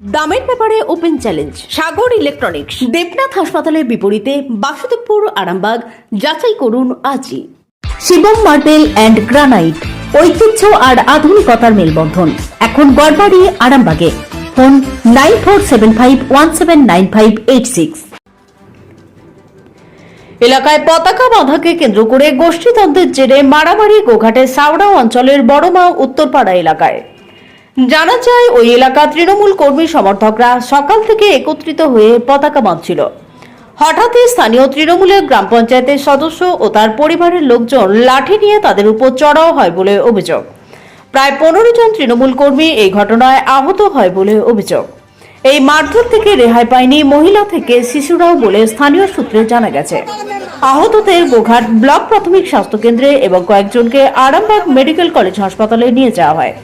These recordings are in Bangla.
দামের ব্যাপারে open challenge, Sagar electronics. Debnath হাসপাতালের বিপরীতে বাসুদেবপুর, আরামবাগ। যাচাই করুন আজই। শিবম মার্বেল অ্যান্ড গ্রানাইট, ঐতিহ্য আর আধুনিকতার মেলবন্ধন। এখন গড়বাড়ি আরামবাগে। Phone nine four seven five one seven nine five eight six. এলাকায় পতাকা বাঁধাকে কেন্দ্র করে গোষ্ঠীতন্ত্রের জেরে মারামারি গোঘাটে সাউড়া অঞ্চলের বড়মা উত্তরপাড়া এলাকায়। জানা যায়, ওই এলাকা তৃণমূল কর্মী সমর্থকরা সকাল থেকে একত্রিত হয়ে পতাকা বাঁধছিল। হঠাৎই স্থানীয় তৃণমূলের গ্রাম পঞ্চায়েতের সদস্য ও তার পরিবারের লোকজন লাঠি নিয়ে তাদের উপর চড়াও হয় বলে অভিযোগ। প্রায় পনেরো জন তৃণমূল কর্মী এই ঘটনায় আহত হয় বলে অভিযোগ। এই মারধর থেকে রেহাই পায়নি মহিলা থেকে শিশুরাও বলে স্থানীয় সূত্রে জানা গেছে। আহতদের গোঘাট ব্লক প্রাথমিক স্বাস্থ্য কেন্দ্রে এবং কয়েকজনকে আরামবাগ মেডিকেল কলেজ হাসপাতালে নিয়ে যাওয়া হয়।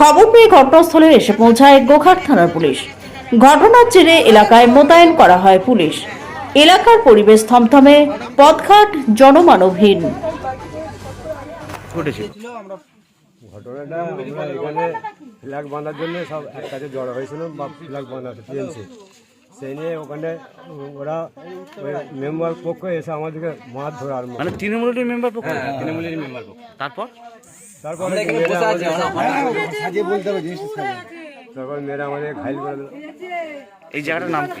খবর পেয়ে ঘটনাস্থলে এসে পৌঁছায় গোঘাট থানার পুলিশ। ঘটনার জেরে এলাকায় মোতায়েন করা হয় পুলিশ। এলাকার পরিবেশ থমথমে পথঘাট জনমানবহীন। ঘটনাটা আমরা এখানে ফ্ল্যাগ বাঁধার জন্য সব এক কাছে জড়ো হয়েছিল বা ফ্ল্যাগ বাঁধা টিএমসি। সেই নিয়ে ওখানে ওরা মেম্বার পক্ষ এসে আমাদেরকে মাছ ধরে আরম্ভ মানে তৃণমূলের মেম্বার পক্ষ? হ্যাঁ, তৃণমূলের মেম্বার পক্ষ। তারপর? তারপরে জিনিসটা আমাদের- তারপর মেয়েরা আমাদের ঘাইল করে দিল এই জায়গাটার নাম কি?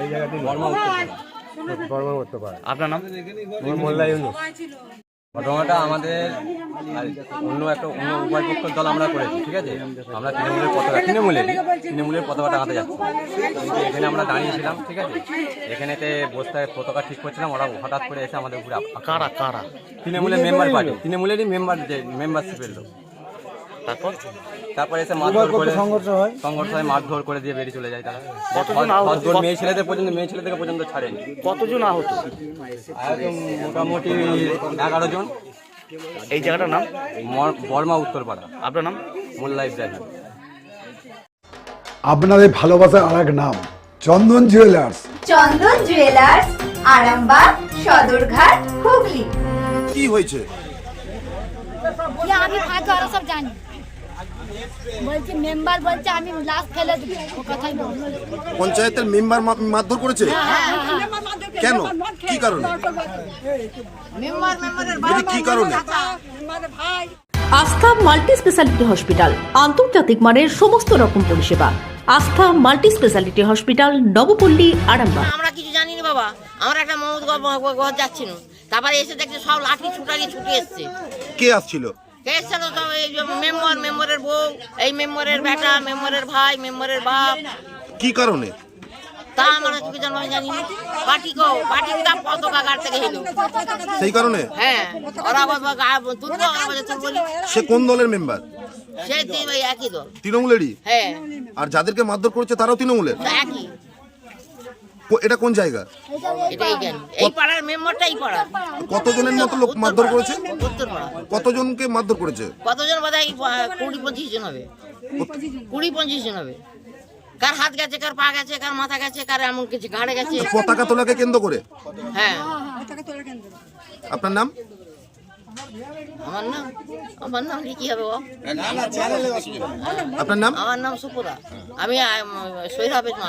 এই জায়গাটি বর্মা উত্তর বর্মা উত্তর আপনার নাম? আমার মোল্লা ইউনুস। ঘটনাটা আমাদের অন্য একটা অন্য উপায় পক্ষের দল আমরা করেছি ঠিক আছে? আমরা তৃণমূলের পতাকা তৃণমূলের তৃণমূলের পতাকাটা হাতে যাচ্ছি। কিন্তু এখানে আমরা দাঁড়িয়েছিলাম ঠিক আছে? এখানেতে বস্তায় পতাকা ঠিক করছিলাম ওরা হঠাৎ করে এসে আমাদের উপরে কারা কারা? তৃণমূলের মেম্বার পার্টি তৃণমূলেরই মেম্বার যে মেম্বারশিপের লোক। তারপর তারপরে এসে মারধর করে সংঘর্ষ হয়? সংঘর্ষ হয় মারধর করে দিয়ে বেরিয়ে চলে যায় তারা। কতজন আহত? মেয়ে ছেলেদের পর্যন্ত মেয়ে ছেলেদের পর্যন্ত ছাড়েনি। কতজন আহত? মোটামুটি এগারো জন। এই জায়গাটার নাম? বর্মা উত্তরপাড়া। আপনার নাম? মোল্লা ইব্রাহিম আপনাদের ভালোবাসার আর এক নাম চন্দন জুয়েলার্স। চন্দন জুয়েলার্স আরামবাগ সদরঘাট হুগলি। কি হয়েছে? আমি ফাঁকে ওরা সব জানি। বলছি মেম্বার বলছে আমি লাশ ফেলে দিবি। ও কথাই বলছি পঞ্চায়েতের মেম্বার মারধর করেছে? কেন? কি কারণে? কি কারণে? আস্থা মাল্টি স্পেশালিটি হসপিটাল আন্তর্জাতিক মানের সমস্ত রকম পরিষেবা। Astha multi speciality hospital Nabapalli Arambagh. আমরা কিছু জানি না বাবা আমরা একটা মমদ ঘর যাচ্ছিল তারপরে এসে দেখছি সব লাঠি ছুটারি ছুটে এসছে। কে আসছিল? এই মেম্বার মেম্বারের বউ এই মেম্বারের বেটা মেম্বারের ভাই মেম্বারের বাপ। কি কারণে? তা আমরা জানো থেকে হেলো সেই কারণে? হ্যাঁ ওরা বলব তুলবো আমরা বলছি তুলবো সে কোন দলের মেম্বার? সে একই দল। তৃণমূলেরই? হ্যাঁ। আর যাদেরকে মারধর করেছে তারাও তৃণমূলের? একই। এটা কোন জায়গা? এটাই এই পাড়ার মেম্বারটা এই পাড়া। কতজনের মতো লোক মারধর করেছে? পাড়া। কতজনকে মারধর করেছে? কতজন বোধ হয় কুড়ি পঁচিশ জন হবে। কুড়ি পঁচিশ জন হবে। কার হাত গেছে কার পা গেছে কার মাথা গেছে কার এমন কিছু ঘাড়ে গেছে। পতাকা তোলাকে কেন্দ্র করে? হ্যাঁ। আপনার নাম? আমার নাম? আমার নাম কি হবে আপনার নাম? আমার নাম সুপুরা আমি সৈরাবের মা